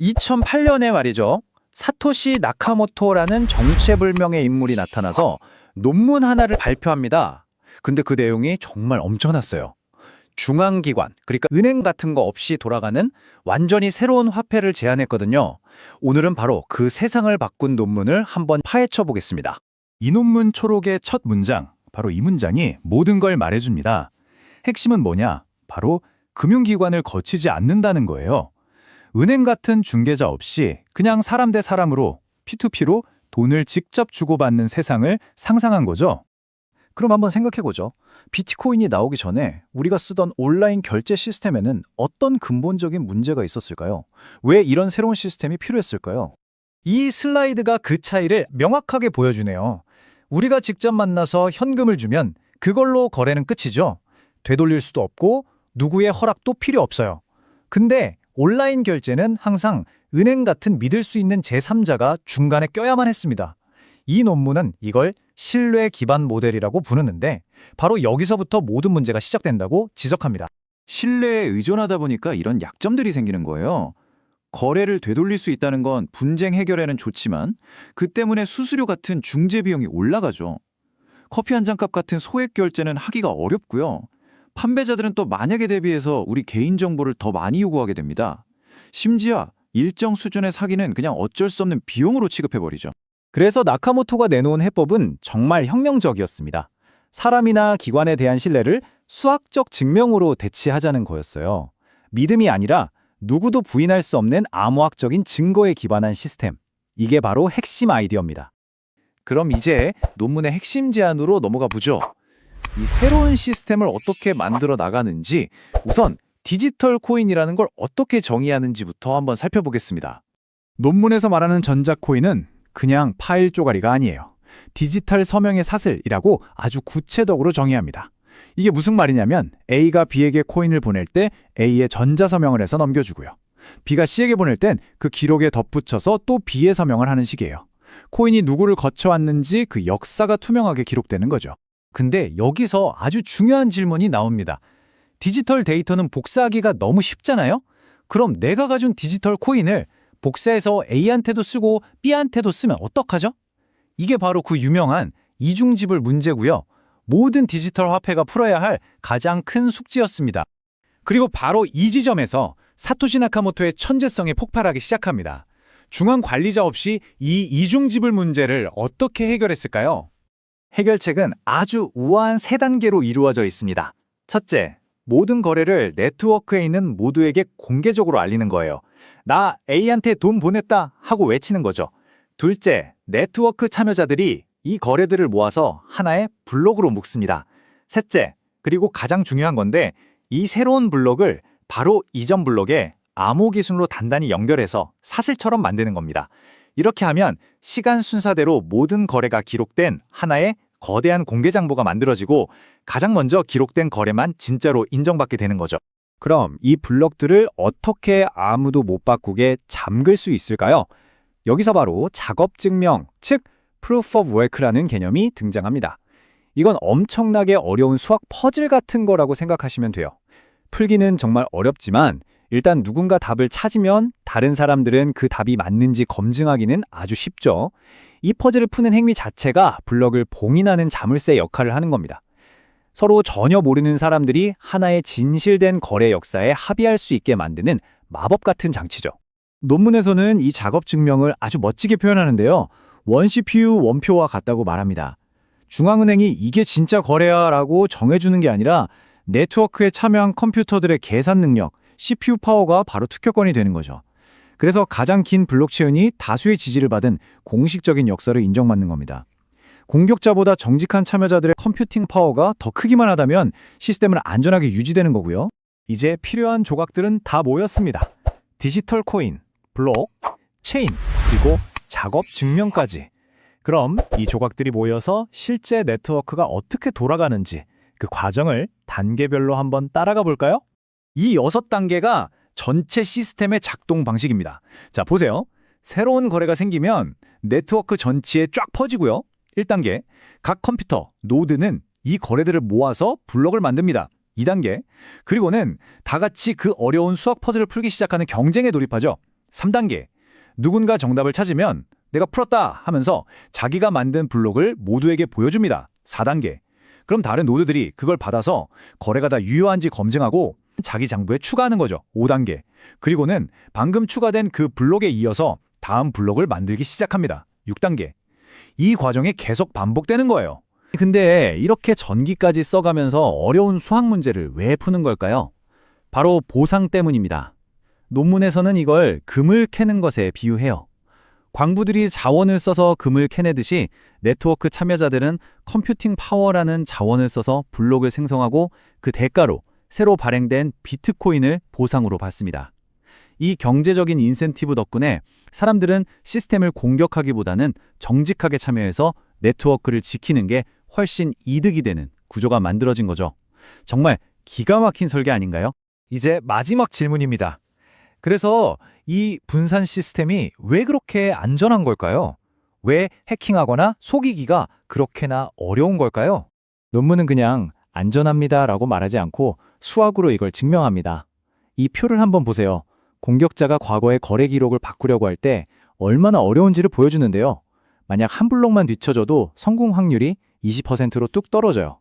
2008년에 말이죠. 사토시 나카모토라는 정체불명의 인물이 나타나서 논문 하나를 발표합니다. 근데 그 내용이 정말 엄청났어요. 중앙기관, 그러니까 은행 같은 거 없이 돌아가는 완전히 새로운 화폐를 제안했거든요. 오늘은 바로 그 세상을 바꾼 논문을 한번 파헤쳐 보겠습니다. 이 논문 초록의 첫 문장, 바로 이 문장이 모든 걸 말해줍니다. 핵심은 뭐냐? 바로 금융기관을 거치지 않는다는 거예요. 은행 같은 중개자 없이 그냥 사람 대 사람으로 P2P로 돈을 직접 주고받는 세상을 상상한 거죠. 그럼 한번 생각해보죠. 비트코인이 나오기 전에 우리가 쓰던 온라인 결제 시스템에는 어떤 근본적인 문제가 있었을까요? 왜 이런 새로운 시스템이 필요했을까요? 이 슬라이드가 그 차이를 명확하게 보여주네요. 우리가 직접 만나서 현금을 주면 그걸로 거래는 끝이죠. 되돌릴 수도 없고 누구의 허락도 필요 없어요. 근데 온라인 결제는 항상 은행 같은 믿을 수 있는 제3자가 중간에 껴야만 했습니다. 이 논문은 이걸 신뢰 기반 모델이라고 부르는데 바로 여기서부터 모든 문제가 시작된다고 지적합니다. 신뢰에 의존하다 보니까 이런 약점들이 생기는 거예요. 거래를 되돌릴 수 있다는 건 분쟁 해결에는 좋지만 그 때문에 수수료 같은 중재 비용이 올라가죠. 커피 한 잔 값 같은 소액 결제는 하기가 어렵고요. 판매자들은 또 만약에 대비해서 우리 개인 정보를 더 많이 요구하게 됩니다. 심지어 일정 수준의 사기는 그냥 어쩔 수 없는 비용으로 취급해버리죠. 그래서 나카모토가 내놓은 해법은 정말 혁명적이었습니다. 사람이나 기관에 대한 신뢰를 수학적 증명으로 대치하자는 거였어요. 믿음이 아니라 누구도 부인할 수 없는 암호학적인 증거에 기반한 시스템. 이게 바로 핵심 아이디어입니다. 그럼 이제 논문의 핵심 제안으로 넘어가 보죠. 이 새로운 시스템을 어떻게 만들어 나가는지 우선 디지털 코인이라는 걸 어떻게 정의하는지부터 한번 살펴보겠습니다. 논문에서 말하는 전자코인은 그냥 파일 쪼가리가 아니에요. 디지털 서명의 사슬이라고 아주 구체적으로 정의합니다. 이게 무슨 말이냐면 A가 B에게 코인을 보낼 때 A의 전자 서명을 해서 넘겨주고요. B가 C에게 보낼 땐 그 기록에 덧붙여서 또 B의 서명을 하는 식이에요. 코인이 누구를 거쳐왔는지 그 역사가 투명하게 기록되는 거죠. 근데 여기서 아주 중요한 질문이 나옵니다. 디지털 데이터는 복사하기가 너무 쉽잖아요? 그럼 내가 가진 디지털 코인을 복사해서 A한테도 쓰고 B한테도 쓰면 어떡하죠? 이게 바로 그 유명한 이중지불 문제고요. 모든 디지털 화폐가 풀어야 할 가장 큰 숙제였습니다. 그리고 바로 이 지점에서 사토시 나카모토의 천재성이 폭발하기 시작합니다. 중앙 관리자 없이 이 이중지불 문제를 어떻게 해결했을까요? 해결책은 아주 우아한 세 단계로 이루어져 있습니다. 첫째, 모든 거래를 네트워크에 있는 모두에게 공개적으로 알리는 거예요. 나 A한테 돈 보냈다 하고 외치는 거죠. 둘째, 네트워크 참여자들이 이 거래들을 모아서 하나의 블록으로 묶습니다. 셋째, 그리고 가장 중요한 건데 이 새로운 블록을 바로 이전 블록에 암호 기술로 단단히 연결해서 사슬처럼 만드는 겁니다. 이렇게 하면 시간 순서대로 모든 거래가 기록된 하나의 거대한 공개 장부가 만들어지고 가장 먼저 기록된 거래만 진짜로 인정받게 되는 거죠. 그럼 이 블록들을 어떻게 아무도 못 바꾸게 잠글 수 있을까요? 여기서 바로 작업 증명, 즉 proof of work라는 개념이 등장합니다. 이건 엄청나게 어려운 수학 퍼즐 같은 거라고 생각하시면 돼요. 풀기는 정말 어렵지만 일단 누군가 답을 찾으면 다른 사람들은 그 답이 맞는지 검증하기는 아주 쉽죠. 이 퍼즐을 푸는 행위 자체가 블럭을 봉인하는 자물쇠 역할을 하는 겁니다. 서로 전혀 모르는 사람들이 하나의 진실된 거래 역사에 합의할 수 있게 만드는 마법 같은 장치죠. 논문에서는 이 작업 증명을 아주 멋지게 표현하는데요. 원 CPU 원표와 같다고 말합니다. 중앙은행이 이게 진짜 거래야 라고 정해주는 게 아니라 네트워크에 참여한 컴퓨터들의 계산 능력, CPU 파워가 바로 투표권이 되는 거죠. 그래서 가장 긴 블록체인이 다수의 지지를 받은 공식적인 역사를 인정받는 겁니다. 공격자보다 정직한 참여자들의 컴퓨팅 파워가 더 크기만 하다면 시스템은 안전하게 유지되는 거고요. 이제 필요한 조각들은 다 모였습니다. 디지털 코인, 블록, 체인, 그리고 작업 증명까지. 그럼 이 조각들이 모여서 실제 네트워크가 어떻게 돌아가는지 그 과정을 단계별로 한번 따라가 볼까요? 이 여섯 단계가 전체 시스템의 작동 방식입니다. 자, 보세요. 새로운 거래가 생기면 네트워크 전체에 쫙 퍼지고요. 1단계, 각 컴퓨터, 노드는 이 거래들을 모아서 블록을 만듭니다. 2단계, 그리고는 다 같이 그 어려운 수학 퍼즐을 풀기 시작하는 경쟁에 돌입하죠. 3단계. 누군가 정답을 찾으면 내가 풀었다 하면서 자기가 만든 블록을 모두에게 보여줍니다. 4단계. 그럼 다른 노드들이 그걸 받아서 거래가 다 유효한지 검증하고 자기 장부에 추가하는 거죠. 5단계. 그리고는 방금 추가된 그 블록에 이어서 다음 블록을 만들기 시작합니다. 6단계. 이 과정이 계속 반복되는 거예요. 근데 이렇게 전기까지 써가면서 어려운 수학 문제를 왜 푸는 걸까요? 바로 보상 때문입니다. 논문에서는 이걸 금을 캐는 것에 비유해요. 광부들이 자원을 써서 금을 캐내듯이 네트워크 참여자들은 컴퓨팅 파워라는 자원을 써서 블록을 생성하고 그 대가로 새로 발행된 비트코인을 보상으로 받습니다. 이 경제적인 인센티브 덕분에 사람들은 시스템을 공격하기보다는 정직하게 참여해서 네트워크를 지키는 게 훨씬 이득이 되는 구조가 만들어진 거죠. 정말 기가 막힌 설계 아닌가요? 이제 마지막 질문입니다. 그래서 이 분산 시스템이 왜 그렇게 안전한 걸까요? 왜 해킹하거나 속이기가 그렇게나 어려운 걸까요? 논문은 그냥 안전합니다 라고 말하지 않고 수학으로 이걸 증명합니다. 이 표를 한번 보세요. 공격자가 과거의 거래 기록을 바꾸려고 할 때 얼마나 어려운지를 보여주는데요. 만약 한 블록만 뒤쳐져도 성공 확률이 20%로 뚝 떨어져요.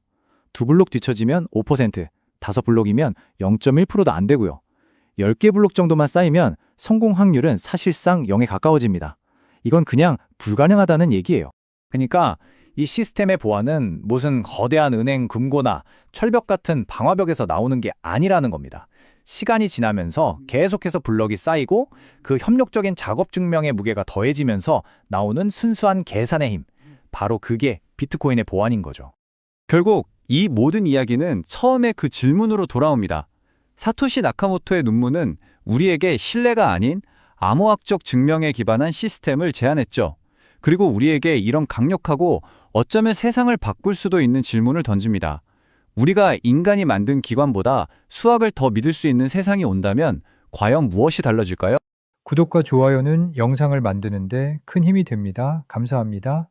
두 블록 뒤쳐지면 5%, 다섯 블록이면 0.1%도 안 되고요. 10개 블록 정도만 쌓이면 성공 확률은 사실상 0에 가까워집니다. 이건 그냥 불가능하다는 얘기예요. 그러니까 이 시스템의 보안은 무슨 거대한 은행 금고나 철벽 같은 방화벽에서 나오는 게 아니라는 겁니다. 시간이 지나면서 계속해서 블럭이 쌓이고 그 협력적인 작업 증명의 무게가 더해지면서 나오는 순수한 계산의 힘. 바로 그게 비트코인의 보안인 거죠. 결국 이 모든 이야기는 처음에 그 질문으로 돌아옵니다. 사토시 나카모토의 논문은 우리에게 신뢰가 아닌 암호학적 증명에 기반한 시스템을 제안했죠. 그리고 우리에게 이런 강력하고 어쩌면 세상을 바꿀 수도 있는 질문을 던집니다. 우리가 인간이 만든 기관보다 수학을 더 믿을 수 있는 세상이 온다면 과연 무엇이 달라질까요? 구독과 좋아요는 영상을 만드는데 큰 힘이 됩니다. 감사합니다.